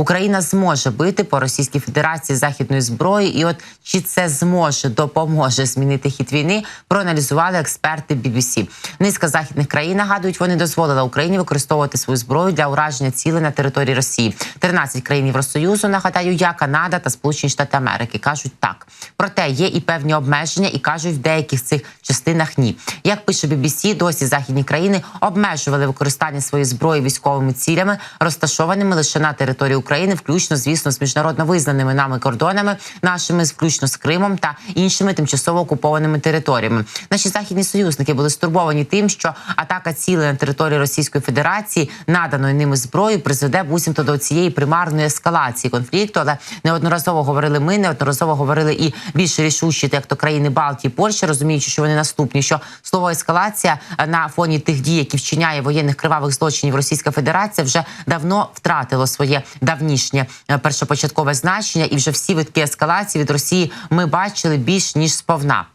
Україна зможе бити по Російській Федерації західною зброєю, і от чи це зможе допоможе змінити хід війни, проаналізували експерти BBC. Низка західних країн нагадують, вони дозволили Україні використовувати свою зброю для ураження цілей на території Росії. 13 країн Євросоюзу нагадаю, я Канада та Сполучені Штати Америки кажуть так. Проте є і певні обмеження, і кажуть в деяких цих частинах ні. Як пише BBC, досі західні країни обмежували використання своєї зброї військовими цілями, розташованими лише на території України, включно, звісно, з міжнародно визнаними нами кордонами, нашими, включно з Кримом та іншими тимчасово окупованими територіями. Наші західні союзники були стурбовані тим, що атака цілей на території Російської Федерації, наданої ними зброєю, призведе буцімто до цієї примарної ескалації конфлікту. Але неодноразово говорили ми, неодноразово говорили і більш рішучі, як то країни Балтії, Польща, розуміючи, що вони наступні. Що слово ескалація на фоні тих дій, які вчиняє воєнних кривавих злочинів Російська Федерація, вже давно втратило своє давнішнє е, першопочаткове значення, і вже всі витки ескалації від Росії ми бачили більш ніж сповна.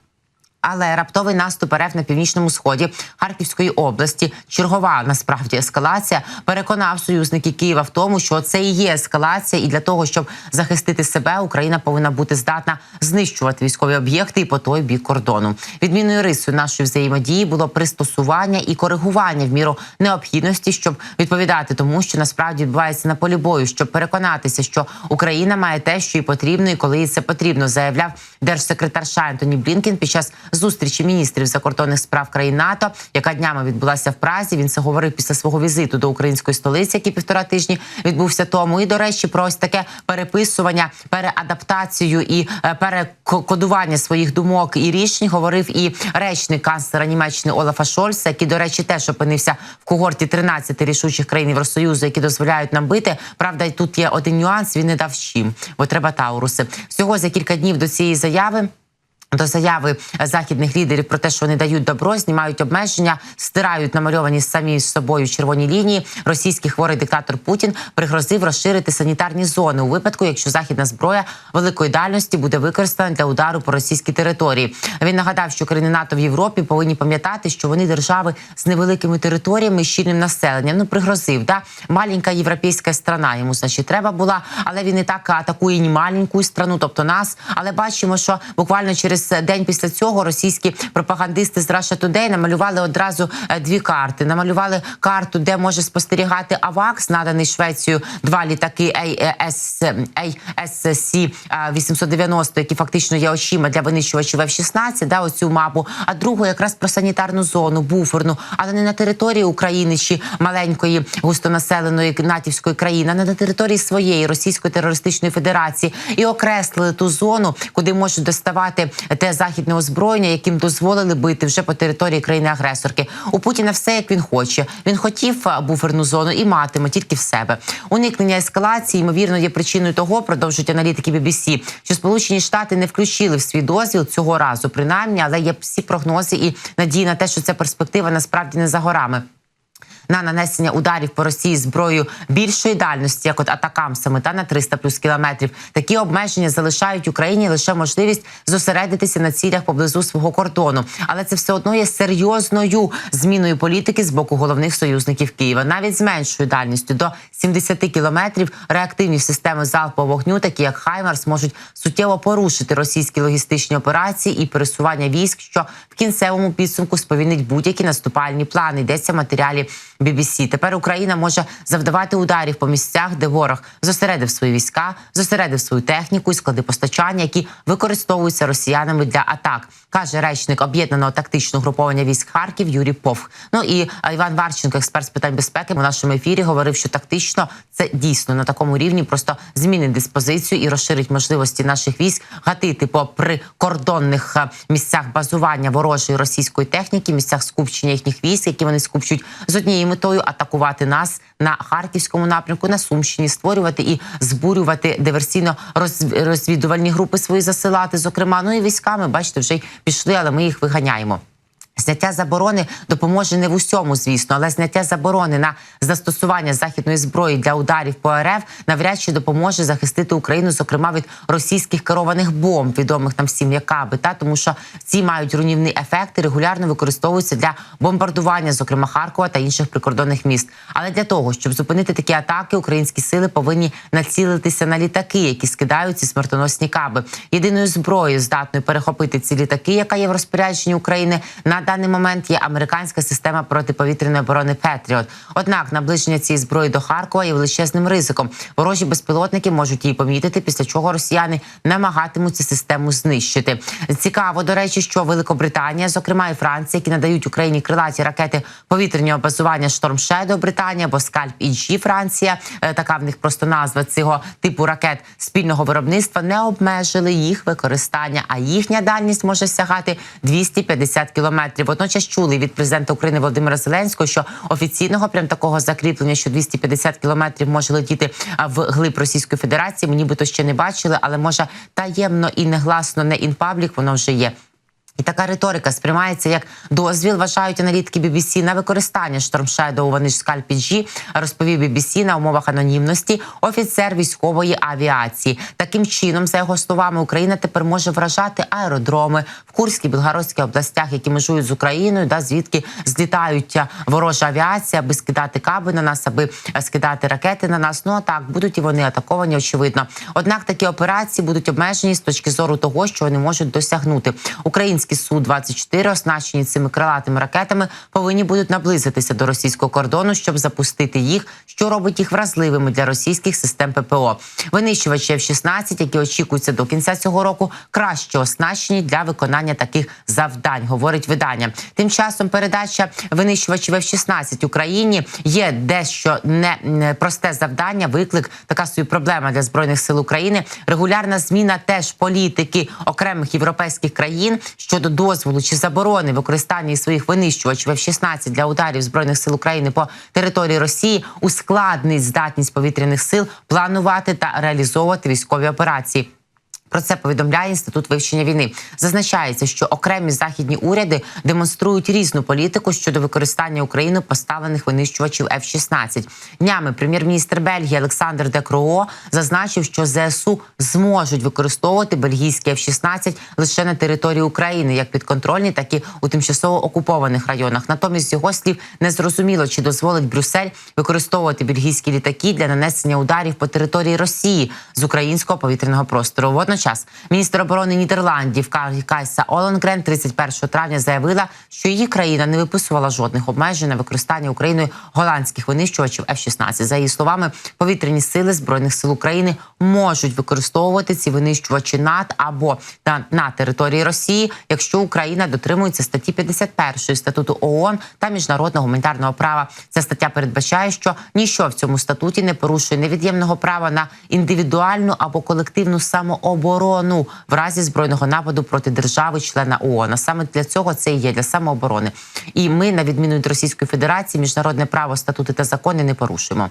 Але раптовий наступ РФ на північному сході Харківської області, чергова насправді ескалація, переконав союзників Києва в тому, що це і є ескалація, і для того, щоб захистити себе, Україна повинна бути здатна знищувати військові об'єкти і по той бік кордону. Відмінною рисою нашої взаємодії було пристосування і коригування в міру необхідності, щоб відповідати тому, що насправді відбувається на полі бою, щоб переконатися, що Україна має те, що їй потрібно, і коли їй це потрібно, заявляв держсекретар США Блінкен під час зустрічі міністрів закордонних справ країн НАТО, яка днями відбулася в Празі. Він це говорив після свого візиту до української столиці, який півтора тижні відбувся тому. І до речі, про ось таке переписування, переадаптацію і е, перекодування своїх думок і рішень говорив і речник канцлера Німеччини Олафа Шольца, який, до речі, теж опинився в когорті 13 рішучих країн Євросоюзу, які дозволяють нам бити. Правда, і тут є один нюанс. Він не дав чим, бо треба тауруси. Всього за кілька днів до цієї заяви. До заяви західних лідерів про те, що вони дають добро, знімають обмеження, стирають намальовані самі з собою червоні лінії. Російський хворий диктатор Путін пригрозив розширити санітарні зони у випадку, якщо західна зброя великої дальності буде використана для удару по російській території. Він нагадав, що країни НАТО в Європі повинні пам'ятати, що вони держави з невеликими територіями і щільним населенням. Ну пригрозив да маленька європейська страна. Йому значить треба була, але він і так атакує ні маленьку страну, тобто нас. Але бачимо, що буквально через день після цього російські пропагандисти з Russia Today намалювали одразу е, дві карти. Намалювали карту, де може спостерігати АВАКС, наданий Швецією два літаки ASC 890, які фактично є очима для винищувачів F-16, да, оцю мапу. А другу якраз про санітарну зону, буферну, але не на території України чи маленької густонаселеної натівської країни, а не на території своєї Російської терористичної федерації і окреслили ту зону, куди можуть доставати те західне озброєння, яким дозволили бити вже по території країни-агресорки. У Путіна все як він хоче. Він хотів буферну зону і матиме тільки в себе. Уникнення ескалації ймовірно є причиною того, продовжують аналітики BBC, що Сполучені Штати не включили в свій дозвіл цього разу, принаймні, але є всі прогнози і надії на те, що ця перспектива насправді не за горами на нанесення ударів по Росії зброєю більшої дальності, як от атакамсами, та на 300 плюс кілометрів. Такі обмеження залишають Україні лише можливість зосередитися на цілях поблизу свого кордону, але це все одно є серйозною зміною політики з боку головних союзників Києва, навіть з меншою дальністю до 70 кілометрів. Реактивні системи залпового вогню, такі як Хаймарс, можуть суттєво порушити російські логістичні операції і пересування військ, що в кінцевому підсумку сповільнить будь-які наступальні плани. Йдеться матеріалі. BBC. Тепер Україна може завдавати ударів по місцях, де ворог зосередив свої війська, зосередив свою техніку і склади постачання, які використовуються росіянами для атак, каже речник об'єднаного тактичного груповання військ Харків Юрій Повх. Ну і Іван Варченко, експерт з питань безпеки, у нашому ефірі говорив, що тактично це дійсно на такому рівні просто змінить диспозицію і розширить можливості наших військ гатити по прикордонних місцях базування ворожої російської техніки, місцях скупчення їхніх військ, які вони скупчують з однією метою атакувати нас на харківському напрямку, на Сумщині, створювати і збурювати диверсійно розвідувальні групи свої засилати. Зокрема, ну і військами, бачите, вже й пішли, але ми їх виганяємо. Зняття заборони допоможе не в усьому, звісно, але зняття заборони на застосування західної зброї для ударів по РФ навряд чи допоможе захистити Україну, зокрема від російських керованих бомб, відомих нам всім як каби, та тому що ці мають руйнівний ефект і регулярно використовуються для бомбардування, зокрема Харкова та інших прикордонних міст. Але для того, щоб зупинити такі атаки, українські сили повинні націлитися на літаки, які скидають ці смертоносні каби. Єдиною зброєю, здатною перехопити ці літаки, яка є в розпорядженні України, на даний момент є американська система протиповітряної оборони Петріот. Однак наближення цієї зброї до Харкова є величезним ризиком. Ворожі безпілотники можуть її помітити, після чого росіяни намагатимуться систему знищити. Цікаво, до речі, що Великобританія, зокрема і Франція, які надають Україні крилаті ракети повітряного базування Шторм Шедо Британія або Скальп Іджі Франція. е, Така в них просто назва цього типу ракет спільного виробництва не обмежили їх використання, а їхня дальність може сягати 250 кілометрів. Водночас чули від президента України Володимира Зеленського, що офіційного прям такого закріплення, що 250 кілометрів може летіти в глиб Російської Федерації. Ми нібито ще не бачили, але може таємно і негласно, не інпаблік, воно вже є. І така риторика сприймається як дозвіл, вважають аналітики BBC на використання штормшедову вони ж скальпіджі, розповів BBC на умовах анонімності офіцер військової авіації. Таким чином, за його словами, Україна тепер може вражати аеродроми в Курській Білгородській областях, які межують з Україною, да звідки злітають ворожа авіація, аби скидати каби на нас, аби скидати ракети на нас. Ну а так будуть і вони атаковані, очевидно. Однак такі операції будуть обмежені з точки зору того, що вони можуть досягнути. Українські су 24 оснащені цими крилатими ракетами, повинні будуть наблизитися до російського кордону, щоб запустити їх, що робить їх вразливими для російських систем ППО. Винищувачі F-16, які очікуються до кінця цього року, краще оснащені для виконання таких завдань, говорить видання. Тим часом передача винищувачів F-16 Україні є дещо не просте завдання. Виклик така собі проблема для збройних сил України. Регулярна зміна теж політики окремих європейських країн щодо дозволу чи заборони використання своїх винищувачів F-16 для ударів збройних сил України по території Росії ускладнить здатність повітряних сил планувати та реалізовувати військові операції. Про це повідомляє інститут вивчення війни. Зазначається, що окремі західні уряди демонструють різну політику щодо використання Україною поставлених винищувачів F-16. Днями прем'єр-міністр Бельгії Олександр Де Кроо зазначив, що ЗСУ зможуть використовувати бельгійські F-16 лише на території України, як підконтрольні, так і у тимчасово окупованих районах. Натомість його слів не зрозуміло, чи дозволить Брюссель використовувати бельгійські літаки для нанесення ударів по території Росії з українського повітряного простору. Водночас міністр оборони Нідерландів Кайса Оленгрен 31 травня заявила, що її країна не виписувала жодних обмежень на використання Україною голландських винищувачів F-16. За її словами, повітряні сили збройних сил України можуть використовувати ці винищувачі над або на, на території Росії, якщо Україна дотримується статті 51 статуту ООН та міжнародного гуманітарного права. Ця стаття передбачає, що ніщо в цьому статуті не порушує невід'ємного права на індивідуальну або колективну самооборону в разі збройного нападу проти держави-члена ООН. А Саме для цього це і є для самооборони. І ми, на відміну від Російської Федерації, міжнародне право, статути та закони не порушуємо.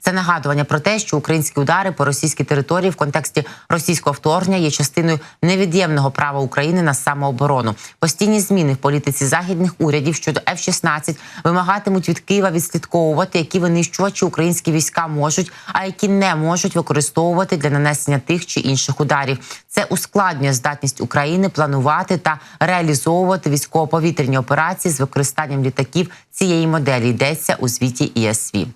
Це нагадування про те, що українські удари по російській території в контексті російського вторгнення є частиною невід'ємного права України на самооборону. Постійні зміни в політиці західних урядів щодо F-16 вимагатимуть від Києва відслідковувати, які винищувачі українські війська можуть, а які не можуть використовувати для нанесення тих чи інших ударів. Це ускладнює здатність України планувати та реалізовувати військово-повітряні операції з використанням літаків цієї моделі. Йдеться у звіті ІСВ.